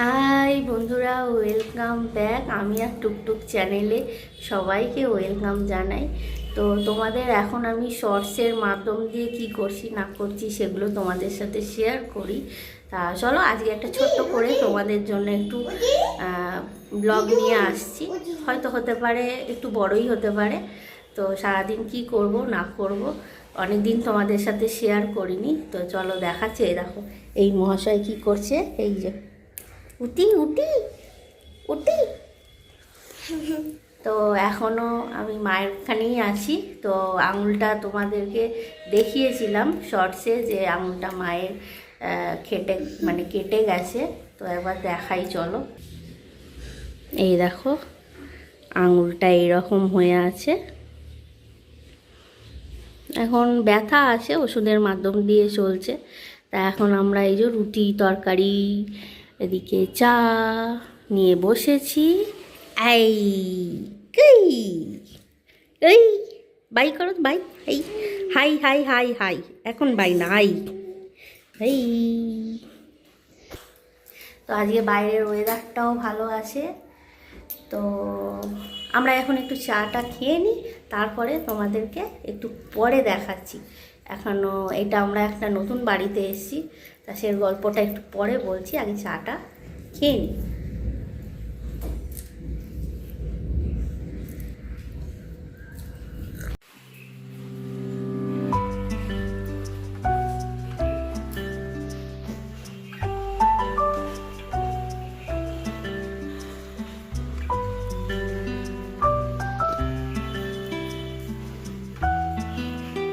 High বন্ধুরা welcome back আমি আর টুকটুক চ্যানেলে সবাইকে ওয়েলকাম জানাই। তো তোমাদের এখন আমি শর্টসের মাধ্যম দিয়ে কি করছি, না করছি, সেগুলো তোমাদের সাথে শেয়ার করি। তা চলো, আজকে একটা ছোট্ট করে তোমাদের জন্য একটু ব্লগ নিয়ে আসছি। হয়তো হতে পারে, একটু বড়ই হতে পারে। তো সারাদিন কি করব, না করব অনেক দিন তোমাদের সাথে শেয়ার করিনি। তো চলো, দেখাচ্ছে দেখো, এই মহাশয় কি করছে, এই যে। উটি উটি উটি তো এখনও আমি মায়ের মায়েরখানেই আছি। তো আঙুলটা তোমাদেরকে দেখিয়েছিলাম শর্টসে যে আঙুলটা মায়ের খেটে মানে কেটে গেছে। তো একবার দেখাই, চলো। এই দেখো, আঙুলটা এইরকম হয়ে আছে। এখন ব্যথা আছে, ওষুধের মাধ্যম দিয়ে চলছে। তা এখন আমরা এই যে রুটি, তরকারি এদিকে চা নিয়ে বসেছি। এই এই, বাই করো বাই। এই, হাই হাই হাই হাই। এখন বাই না হাই এই। তো আজকে বাইরের ওয়েদারটাও ভালো আছে। তো আমরা এখন একটু চাটা খেয়ে নিই, তারপরে তোমাদেরকে একটু পরে দেখাচ্ছি। এখনও এটা আমরা একটা নতুন বাড়িতে এসেছি। তা সে গল্পটা একটু পরে বলছি, আগে চাটা খেয়ে নিই।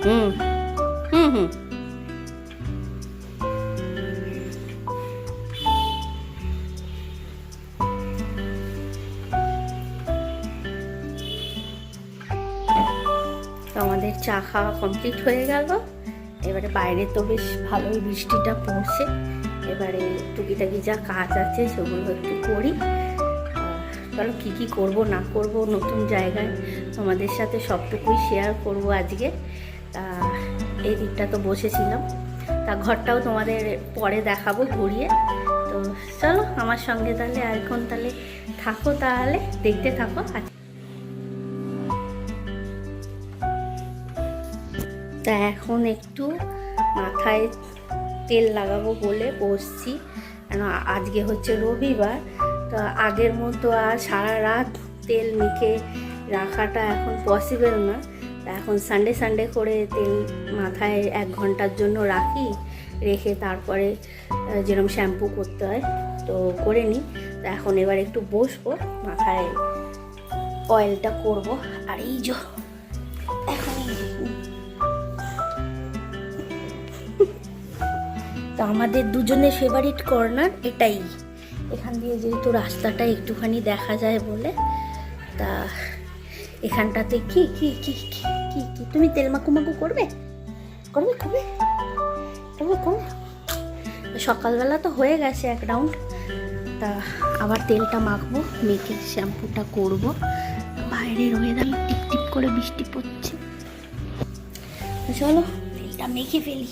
হুম। তো আমাদের চা খাওয়া কমপ্লিট হয়ে গেল। এবারে বাইরে তো বেশ ভালোই বৃষ্টিটা পড়ছে। এবারে টুকিটাকি যা কাজ আছে সেগুলো একটু করি। চলো কী কী করব, না করব, নতুন জায়গায় তোমাদের সাথে সবটুকুই শেয়ার করব আজকে। তা, এই দিকটা তো বসেছিলাম। তা ঘরটাও তোমাদের পরে দেখাবো ঘুরিয়ে। তো চলো আমার সঙ্গে তাহলে আর এখন তাহলে থাকো তাহলে, দেখতে থাকো। আর তা এখন একটু মাথায় তেল লাগাবো বলে বসছি। কেন আজকে হচ্ছে রবিবার, তো আগের মতো আর সারা রাত তেল মেখে রাখাটা এখন পসিবল না এখন সানডে সানডে করে তেল মাথায় এক ঘণ্টার জন্য রাখি, রেখে তারপরে যেরকম শ্যাম্পু করতে হয়, তো করে নিই। তা এখন এবার একটু বসবো, মাথায় অয়েলটা করব। আর এই যে, এখন তো আমাদের দুজনের ফেভারিট কর্নার এটাই। এখান দিয়ে যেহেতু রাস্তাটা একটুখানি দেখা যায় বলে, তা এখানটাতে কি কি কি কি কি তুমি তেল মাখু করবে? করবে করবে? করবে করবে? সকালবেলা তো হয়ে গেছে এক রাউন্ড তা আবার তেলটা মাখবো, মেখে শ্যাম্পুটা করব। বাইরের ওয়েদার টিপ টিপ করে বৃষ্টি পড়ছে। চলো, তেলটা মেখে ফেলি।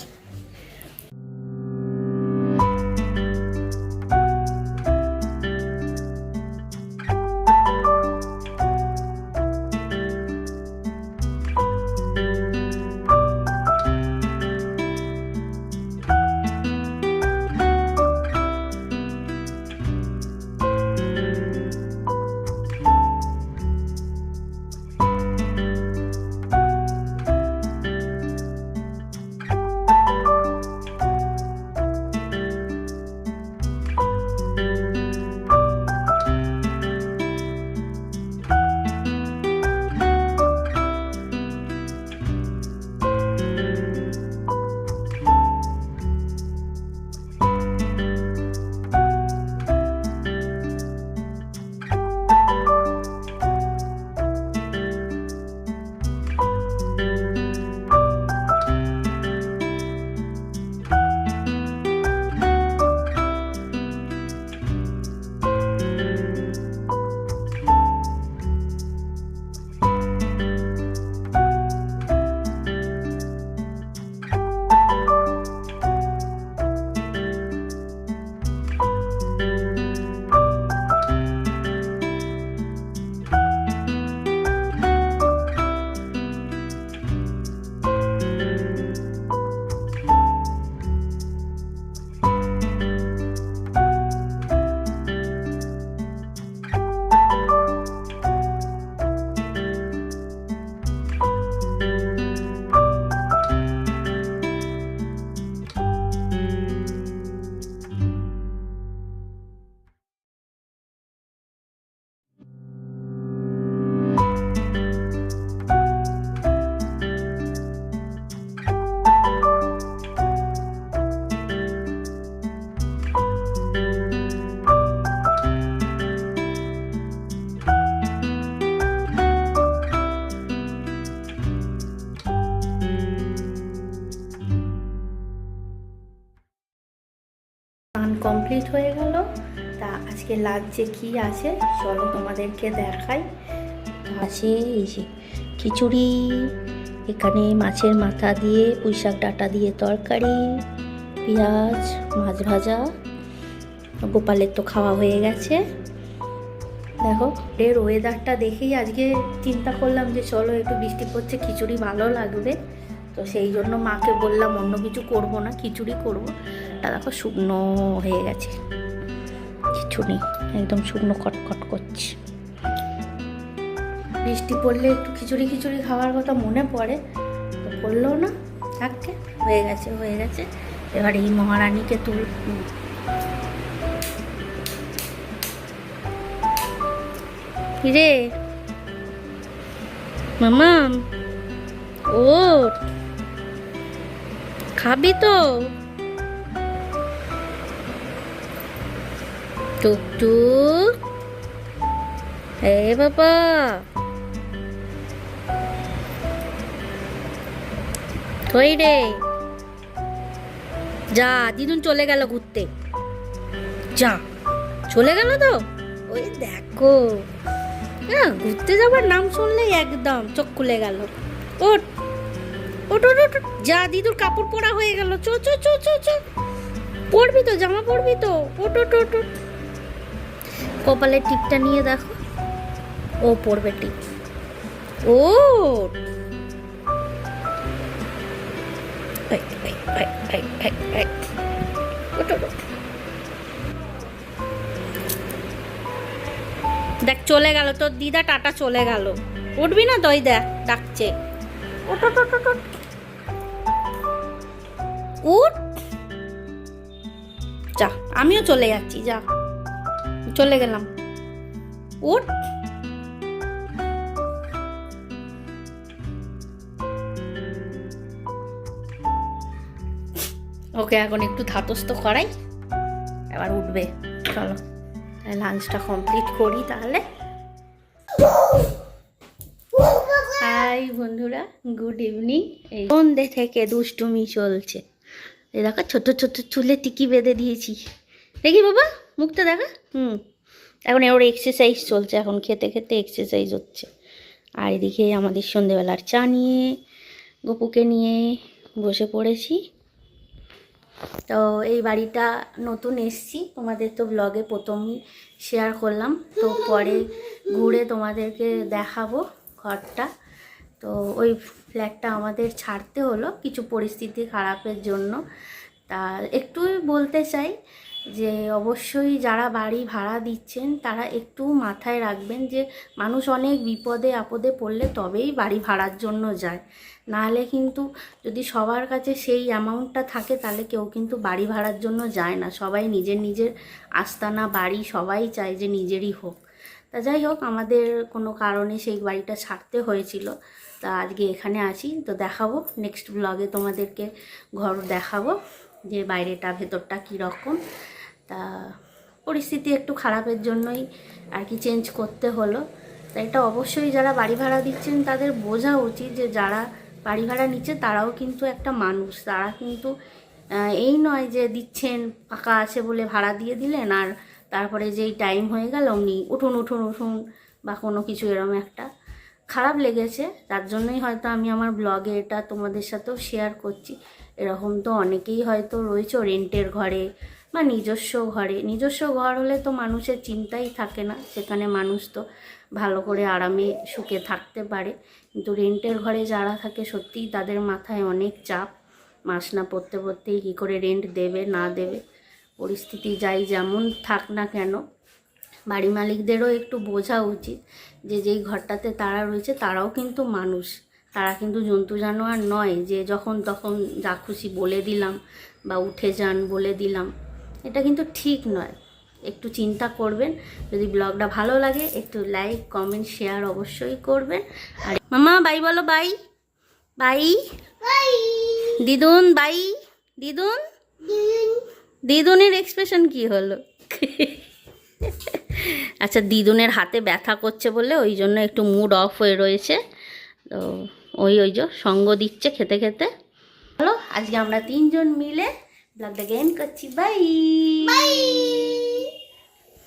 আজকে লাঞ্চে কি আছে? চলো তোমাদেরকে দেখাই। আছে এই যে খিচুড়ি, এখানে মাছের মাথা দিয়ে পুঁইশাক ডাটা দিয়ে তরকারি, পেঁয়াজ, মাছ ভাজা। গোপালের তো খাওয়া হয়ে গেছে। দেখো, এর ওয়েদারটা দেখেই আজকে চিন্তা করলাম যে চলো একটু বৃষ্টি পড়ছে, খিচুড়ি ভালো লাগবে। তো সেই জন্য মাকে বললাম, অন্য কিছু করব না, খিচুড়ি করব। তা দেখো শুকনো হয়ে গেছে। কিছু নেই একদম শুকনো কটকট করছে। বৃষ্টি পড়লে একটু খিচুড়ি খিচুড়ি খাওয়ার কথা মনে পড়ে, তো পড়ল না থাকতে হয়ে গেছে হয়ে গেছে। এবার এই মহারানীকে তুল রে মামা ও খাবি তো? টুকটুক হে বাবা কই রে. যা, দিদুন চলে গেল ঘুরতে। যা, চলে গেল তো? ওই দেখো। হ্যাঁ ঘুরতে যাবার নাম শুনলেই একদম চোখ খুলে গেল। ওট ওট ওট। যা, দিদুর কাপড় পরা হয়ে গেল। চো চো চো চো চো। পরবি তো, জামা পরবি তো। ওট ওট ওট। কপালের টিপটা নিয়ে দেখো। ও পড়বে টিপ। ও। দেখ, চলে গেল। তোর দিদা টাটা চলে গেল। উঠবি না দই দেখ ডাকছে। উঠ। যা, আমিও চলে যাচ্ছি, যা। চলে গেলাম। উঠ। ওকে এখন একটু ধাতস্থ করাই। এবার উঠবে। চলো লাঞ্চটা কমপ্লিট করি তাহলে। হাই বন্ধুরা গুড ইভিনিং এই সন্ধ্যে থেকে দুষ্টুমি চলছে। এই দেখো ছোট ছোট চুলে টিকি বেঁধে দিয়েছি। দেখি বাবা। মুখটা দেখা? হুম। এখন ওর এক্সারসাইজ চলছে এখন খেতে খেতে এক্সারসাইজ হচ্ছে। আর এদিকে আমাদের সন্ধেবেলার চা নিয়ে গপুকে নিয়ে বসে পড়েছি। তো এই বাড়িটা নতুন এসছি। তোমাদের তো ব্লগে প্রথমই শেয়ার করলাম। তো পরে ঘুরে তোমাদেরকে দেখাবো ঘরটা। তো ওই ফ্ল্যাটটা আমাদের ছাড়তে হলো কিছু পরিস্থিতি খারাপের জন্য। তা একটু বলতে চাই যে অবশ্যই যারা বাড়ি ভাড়া দিচ্ছেন, তারা একটু মাথায় রাখবেন যে মানুষ অনেক বিপদে আপদে পড়লে তবেই বাড়ি ভাড়ার জন্য যায়। নাহলে কিন্তু যদি সবার কাছে সেই অ্যামাউন্টটা থাকে, তাহলে কেউ কিন্তু বাড়ি ভাড়ার জন্য যায় না। সবাই নিজের নিজের আস্তানা বাড়ি সবাই চায় যে নিজেরই হোক। তা যাই হোক, আমাদের কোনো কারণে সেই বাড়িটা ছাড়তে হয়েছিল। তা আজকে এখানে আছি। তো দেখাবো নেক্সট ব্লগে তোমাদেরকে ঘর দেখাবো যে বাইরেটা, ভেতরটা কীরকম। তা পরিস্থিতি একটু খারাপের জন্যই আর কি চেঞ্জ করতে হলো। তা এটা অবশ্যই যারা বাড়ি ভাড়া দিচ্ছেন তাদের বোঝা উচিত যে যারা বাড়ি ভাড়া নিচ্ছে তারাও কিন্তু একটা মানুষ। তারা কিন্তু এই নয় যে দিচ্ছেন ফাঁকা আছে বলে ভাড়া দিয়ে দিলেন আর তারপরে যেই টাইম হয়ে গেল অমনি উঠুন উঠুন উঠুন বা কোনো কিছু এরম একটা। খারাপ লেগেছে, তার জন্যই হয়তো আমি আমার ব্লগে এটা তোমাদের সাথেও শেয়ার করছি। এরকম তো অনেকেই হয়তো রয়েছে রেন্টের ঘরে বা নিজস্ব ঘরে। নিজস্ব ঘর হলে তো মানুষের চিন্তাই থাকে না, সেখানে মানুষ তো ভালো করে আরামে সুখে থাকতে পারে। কিন্তু রেন্টের ঘরে যারা থাকে, সত্যিই তাদের মাথায় অনেক চাপ। মাস না পড়তে পড়তেই কী করে রেন্ট দেবে, না দেবে? পরিস্থিতি যাই যেমন থাক না কেন, বাড়ি মালিকদেরও একটু বোঝা উচিত যে যেই ঘরটাতে তারা রয়েছে, তারাও কিন্তু মানুষ। তারা কিন্তু জন্তু জানোয়ার নয় যে যখন তখন যা খুশি বলে দিলাম বা উঠে যান বলে দিলাম। এটা কিন্তু ঠিক নয়। একটু চিন্তা করবেন যদি ব্লগটা ভালো লাগে একটু লাইক কমেন্ট শেয়ার অবশ্যই করবেন। আর মামা বাই বলো বাই। বাই। দিদুন বাই। দিদুন? দিদুনের এক্সপ্রেশন কি হলো? আচ্ছা দিদুনের হাতে ব্যথা করছে বলে ওই জন্য একটু মুড অফ হয়ে রয়েছে। তো ওই ওই যে সঙ্গ দিচ্ছে খেতে খেতে। হলো আজকে আমরা তিনজন মিলে ব্লগটা গেম করছি বাই বাই